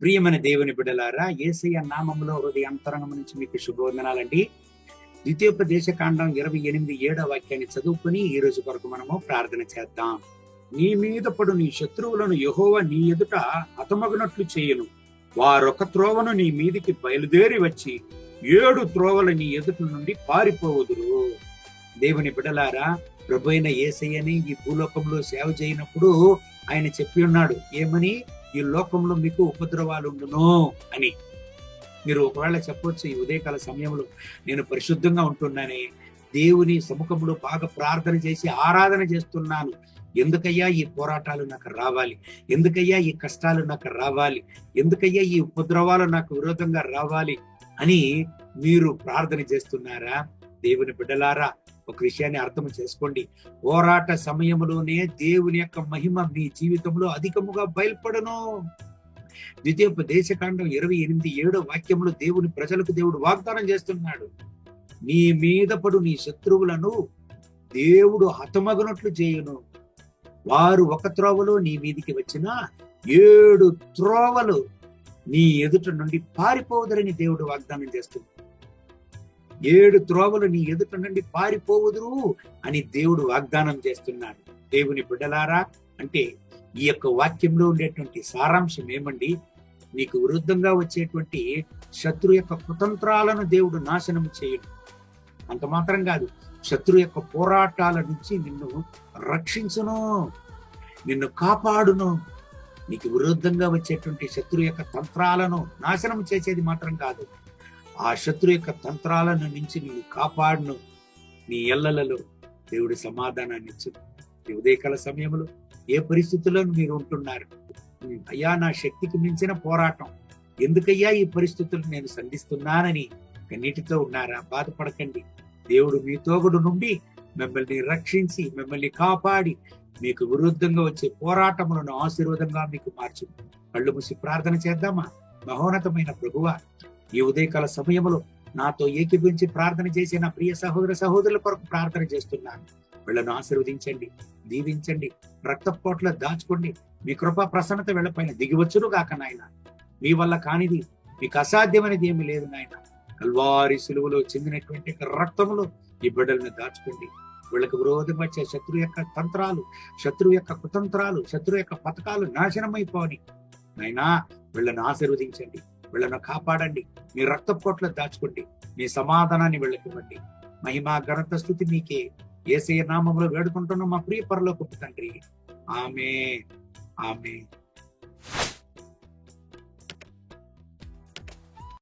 ప్రియమైన దేవుని బిడ్డలారా ఏసయ్య నామంలో హృదయ అంతరంగం నుంచి మీకు శుభవందనాలండి. ద్వితీయోపదేశ కాండం ఇరవై ఎనిమిది ఏడో వాక్యాన్ని చదువుకుని ఈ రోజు కొరకు మనము ప్రార్థన చేద్దాం. నీ మీద పడు నీ శత్రువులను యహోవ నీ ఎదుట హతమగునట్లు చేయను. వారొక త్రోవను నీ మీదికి బయలుదేరి వచ్చి ఏడు త్రోవలు నీ ఎదుట నుండి పారిపోవదురు. దేవుని బిడలారా ప్రభు అయిన ఏసయ్యని ఈ భూలోకంలో సేవ చేయనప్పుడు ఆయన చెప్పి ఉన్నాడు ఏమని? ఈ లోకంలో మీకు ఉపద్రవాలు ఉండును అని. మీరు ఒకవేళ చెప్పొచ్చు ఈ ఉదయకాల సమయంలో నేను పరిశుద్ధంగా ఉంటున్నానే. దేవుని సముఖంలో బాగా ప్రార్థన చేసి ఆరాధన చేస్తున్నాను. ఎందుకయ్యా ఈ పోరాటాలు నాకు రావాలి? ఎందుకయ్యా ఈ కష్టాలు నాకు రావాలి? ఎందుకయ్యా ఈ ఉపద్రవాలు నాకు విరోధంగా రావాలి? అని మీరు ప్రార్థన చేస్తున్నారా? దేవుని బిడ్డలారా ఒక విషయాన్ని అర్థం చేసుకోండి. పోరాట సమయంలోనే దేవుని యొక్క మహిమ మీ జీవితంలో అధికముగా బయల్పడను. ద్వితీయోపదేశకాండం ఇరవై ఎనిమిది ఏడో వాక్యంలో దేవుని ప్రజలకు దేవుడు వాగ్దానం చేస్తున్నాడు. నీ మీద పడు నీ శత్రువులను దేవుడు హతమగనట్లు చేయును. వారు ఒక త్రోవలో నీ మీదికి వచ్చిన ఏడు త్రోవలు నీ ఎదుట నుండి పారిపోవదరని దేవుడు వాగ్దానం చేస్తున్నాడు. ఏడు త్రోవలు నీ ఎదుట నుండి పారిపోవుదురు అని దేవుడు వాగ్దానం చేస్తున్నాడు. దేవుని బిడ్డలారా అంటే ఈ యొక్క వాక్యంలో ఉండేటువంటి సారాంశం ఏమండి? నీకు విరుద్ధంగా వచ్చేటువంటి శత్రు యొక్క కుతంత్రాలను దేవుడు నాశనం చేయడు. అంత మాత్రం కాదు. శత్రు యొక్క పోరాటాల నుంచి నిన్ను రక్షించును నిన్ను కాపాడును. నీకు విరుద్ధంగా వచ్చేటువంటి శత్రు యొక్క తంత్రాలను నాశనం చేసేది మాత్రం కాదు. ఆ శత్రు యొక్క తంత్రాలను నుంచి నిన్ను కాపాడును. నీ ఎల్లలలో దేవుడి సమాధానాన్ని ఇచ్చు ఈ ఉదయకాల సమయంలో ఏ పరిస్థితుల్లో మీరు ఉంటున్నారు? అయ్యా నా శక్తికి మించిన పోరాటం. ఎందుకయ్యా ఈ పరిస్థితులు నేను సంధిస్తున్నానని కన్నీటితో ఉన్నారా? బాధపడకండి. దేవుడు మీ తోగుడు నుండి మిమ్మల్ని రక్షించి మిమ్మల్ని కాపాడి మీకు విరుద్ధంగా వచ్చే పోరాటములను ఆశీర్వాదంగా మీకు మార్చు కళ్ళు మూసి ప్రార్థన చేద్దామా? మహోన్నతమైన ప్రభువ ఈ ఉదయకాల సమయంలో నాతో ఏకీభించి ప్రార్థన చేసే నా ప్రియ సహోదర సహోదరుల కొరకు ప్రార్థన చేస్తున్నాను. వీళ్ళను ఆశీర్వదించండి దీవించండి రక్తపోట్ల దాచుకోండి. మీ కృపా ప్రసన్నత వెళ్ళపైన దిగివచ్చును కాక నాయన. మీ వల్ల కానిది మీకు అసాధ్యమైనది ఏమి లేదు నాయన. కల్వారి సులువులో చెందినటువంటి రక్తములో ఈ బిడ్డలను దాచుకోండి. వీళ్ళకు విరోధం వచ్చే శత్రు యొక్క తంత్రాలు శత్రువు యొక్క కుతంత్రాలు శత్రు యొక్క పథకాలు నాశనమైపోని. నాయనా వీళ్ళను ఆశీర్వదించండి. వీళ్ళను కాపాడండి. మీ కోట్లో దాచుకోండి. మీ సమాధానాన్ని వీళ్ళకి ఇవ్వండి. మహిమా ఘనత స్థుతి మీకే. ఏసయ నామంలో వేడుకుంటున్నాం మా ప్రియ పరలోకపు తండ్రి. ఆమె ఆమె